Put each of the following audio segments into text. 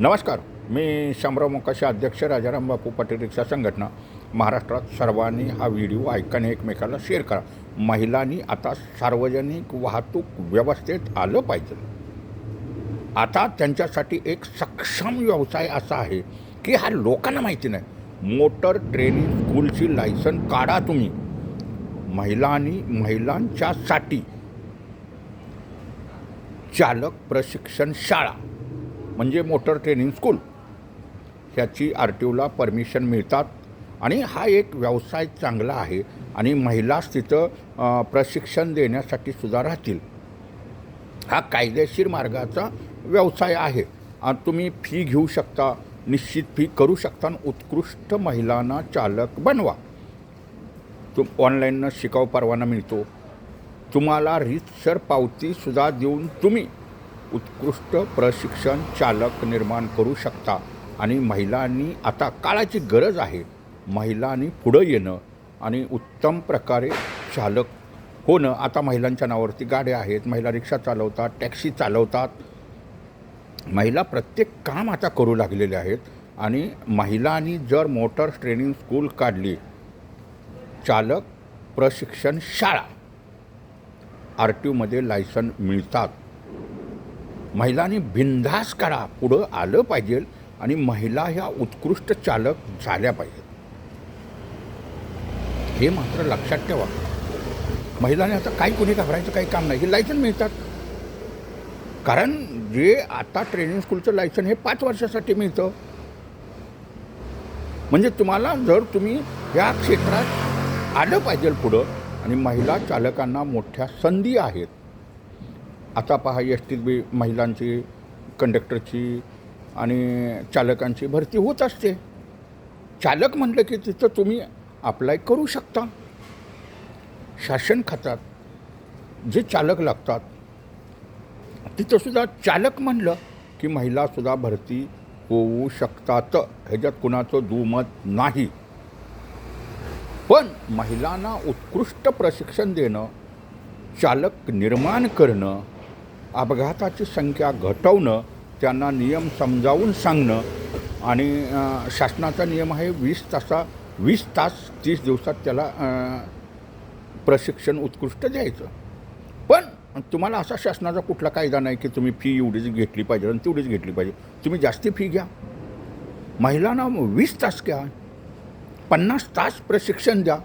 नमस्कार. मी शामराव मोकाशी अध्यक्ष राजाराम बापू पाटील रिक्षा संघटना. महाराष्ट्रात सर्वांनी हा व्हिडिओ ऐकाने एकमेकाला शेअर करा. महिलांनी आता सार्वजनिक वाहतूक व्यवस्थेत आलं पाहिजे. आता त्यांच्यासाठी एक सक्षम व्यवसाय असा आहे की हा लोकांना माहिती नाही. मोटर ट्रेनिंग स्कूलची लायसन काढा तुम्ही. महिलांनी महिलांच्यासाठी चालक प्रशिक्षण शाळा. म्हणजे मोटर ट्रेनिंग स्कूल. ह्याची आर टी ओला परमिशन मिळतात. आणि हा एक व्यवसाय चांगला आहे आणि महिलाच तिथं प्रशिक्षण देण्यासाठी सुद्धा राहतील. हा कायदेशीर मार्गाचा व्यवसाय आहे. आणि तुम्ही फी घेऊ शकता निश्चित फी करू शकता आणि उत्कृष्ट महिलांना चालक बनवा. तुम ऑनलाईननं शिकाऊ परवाना मिळतो. तुम्हाला रीतसर पावतीसुद्धा देऊन तुम्ही उत्कृष्ट प्रशिक्षण चालक निर्माण करू शकता. आणि महिलांनी आता काळाची गरज आहे. महिलांनी पुढं येणं आणि उत्तम प्रकारे चालक होणं. आता महिलांच्या नावावरती गाड्या आहेत. महिला रिक्षा चालवतात टॅक्सी चालवतात. महिला प्रत्येक काम आता करू लागलेले आहेत. आणि महिलांनी जर मोटर ट्रेनिंग स्कूल काढली चालक प्रशिक्षण शाळा आर टी ओमध्ये लायसन मिळतात. महिलांनी बिनधास करा पुढं आलं पाहिजे आणि महिला ह्या उत्कृष्ट चालक झाल्या पाहिजेत. हे मात्र लक्षात ठेवा. महिलांनी आता काही कोणी घाबरायचं काही काम नाही. हे लायसन मिळतात. कारण जे आता ट्रेनिंग स्कूलचं लायसन हे पाच वर्षासाठी मिळतं. म्हणजे तुम्हाला जर तुम्ही या क्षेत्रात आलं पाहिजे पुढं आणि महिला चालकांना मोठ्या संधी आहेत आता पहा एस टीत बी महिलांची कंडक्टरची आणि चालकांची भरती होत असते. चालक म्हटलं की तिथं तुम्ही अप्लाय करू शकता. शासन खात्यात जे चालक लागतात. तिथंसुद्धा चालक म्हणलं की महिलासुद्धा भरती होऊ शकतात. ह्याच्यात कुणाचं दुमत नाही. पण महिलांना उत्कृष्ट प्रशिक्षण देणं चालक निर्माण करणं अपघाताची संख्या घटवणं त्यांना नियम समजावून सांगणं आणि शासनाचा नियम आहे वीस तासा वीस तास तीस दिवसात त्याला प्रशिक्षण उत्कृष्ट द्यायचं. पण तुम्हाला असा शासनाचा कुठला कायदा नाही की तुम्ही फी एवढीच घेतली पाहिजे आणि तेवढीच घेतली पाहिजे. तुम्ही जास्ती फी घ्या. महिलांना वीस तास घ्या. पन्नास तास प्रशिक्षण द्या.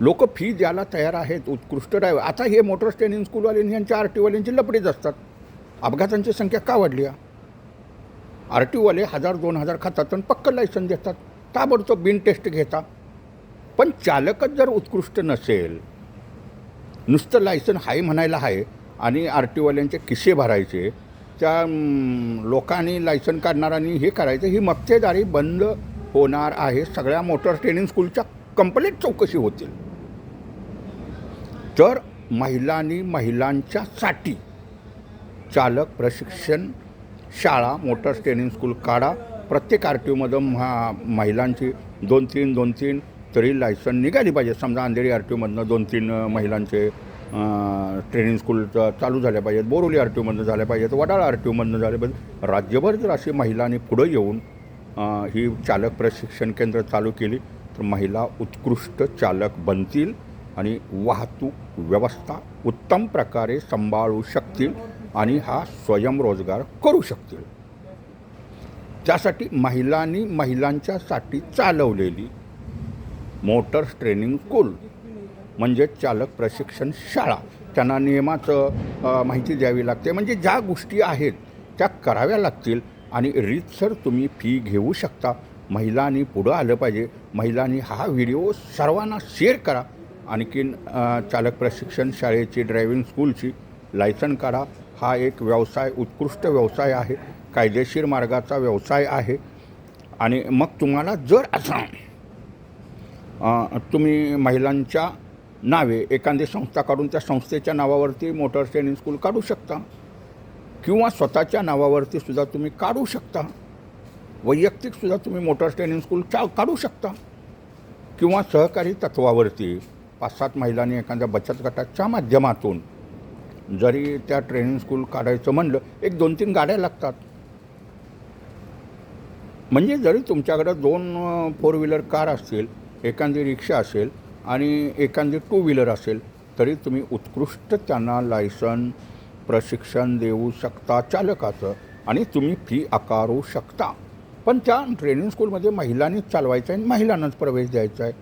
लोक फी द्यायला तयार आहेत उत्कृष्ट ड्रायव्हर आता हे मोटर स्टँडिंग स्कूलवाल्यांनी यांच्या आर टीवाल्यांची लपडीच असतात. अपघातांची संख्या का वाढली आर टीवाले हजार दोन हजार खातात आणि पक्क लायसन देतात. ताबडतोब बिन टेस्ट घेता. पण चालकच जर उत्कृष्ट नसेल नुसतं लायसन हाय म्हणायला आहे आणि आर टीवाल्यांचे किस्से भरायचे त्या लोकांनी लायसन काढणाऱ्यांनी हे करायचं ही मक्तेदारी बंद होणार आहे. सगळ्या मोटर ट्रेनिंग स्कूलच्या कंप्लीट चौकशी होतील. तर महिलांनी महिलांच्यासाठी चालक प्रशिक्षण शाळा मोटर ट्रेनिंग स्कूल काढा. प्रत्येक आर टी ओमधून महा महिलांची दोन तीन दोन तीन तरी लायसन निघाली पाहिजे. समजा अंधेरी आर टी ओमधनं दोन तीन महिलांचे ट्रेनिंग स्कूल चालू झाल्या पाहिजेत. बोरोली आर टी ओमधनं झाल्या पाहिजेत. वडाळ आर टी ओमधनं झाल्या पाहिजेत. राज्यभर जर अशी महिलांनी पुढं येऊन ही चालक प्रशिक्षण केंद्र चालू केली तर महिला उत्कृष्ट चालक बनतील. आणि वाहतूक व्यवस्था उत्तम प्रकारे सांभाळू शकतील आणि हा स्वयंरोजगार करू शकतील. त्यासाठी महिलांनी महिलांच्यासाठी चालवलेली मोटर ट्रेनिंग स्कूल म्हणजे चालक प्रशिक्षण शाळा. त्यांना नियमाचं माहिती द्यावी लागते. म्हणजे ज्या गोष्टी आहेत त्या कराव्या लागतील आणि रीतसर तुम्ही फी घेऊ शकता. महिलांनी पुढं आलं पाहिजे. महिलांनी हा व्हिडिओ सर्वांना शेअर करा. आणखीन चालक प्रशिक्षण शाळेची ड्रायव्हिंग स्कूलची लायसन काढा. हा एक व्यवसाय उत्कृष्ट व्यवसाय आहे. कायदेशीर मार्गाचा व्यवसाय आहे. आणि मग तुम्हाला जर असा तुम्ही महिलांच्या नावे एखादी संस्था काढून त्या संस्थेच्या नावावरती मोटर ट्रेनिंग स्कूल काढू शकता. किंवा स्वतःच्या नावावरती सुद्धा तुम्ही काढू शकता. वैयक्तिकसुद्धा तुम्ही मोटर ट्रेनिंग स्कूल चा काढू शकता. किंवा सहकारी तत्वावरती पाच सात महिलांनी एखाद्या बचत गटाच्या माध्यमातून जरी त्या ट्रेनिंग स्कूल काढायचं म्हणलं एक दोन तीन गाड्या लागतात. म्हणजे जरी तुमच्याकडं दोन फोर व्हीलर कार असतील एखादी रिक्षा असेल आणि एखादी टू व्हीलर असेल तरी तुम्ही उत्कृष्ट त्यांना लायसन प्रशिक्षण देऊ शकता चालकाचं आणि तुम्ही फी आकारू शकता. पण त्या ट्रेनिंग स्कूलमध्ये महिलांनीच चालवायचं आहे आणि महिलांनाच प्रवेश द्यायचा आहे.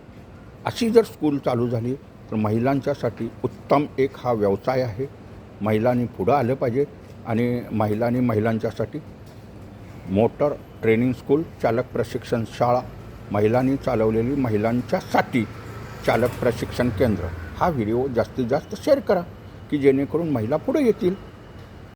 अशी जर स्कूल चालू झाली तर महिलांच्यासाठी उत्तम एक हा व्यवसाय आहे. महिलांनी पुढं आलं पाहिजे आणि महिलांनी महिलांच्यासाठी मोटर ट्रेनिंग स्कूल चालक प्रशिक्षण शाळा महिलांनी चालवलेली महिलांच्यासाठी चालक प्रशिक्षण केंद्र. हा व्हिडिओ जास्तीत जास्त शेअर करा की जेणेकरून महिला पुढे येतील.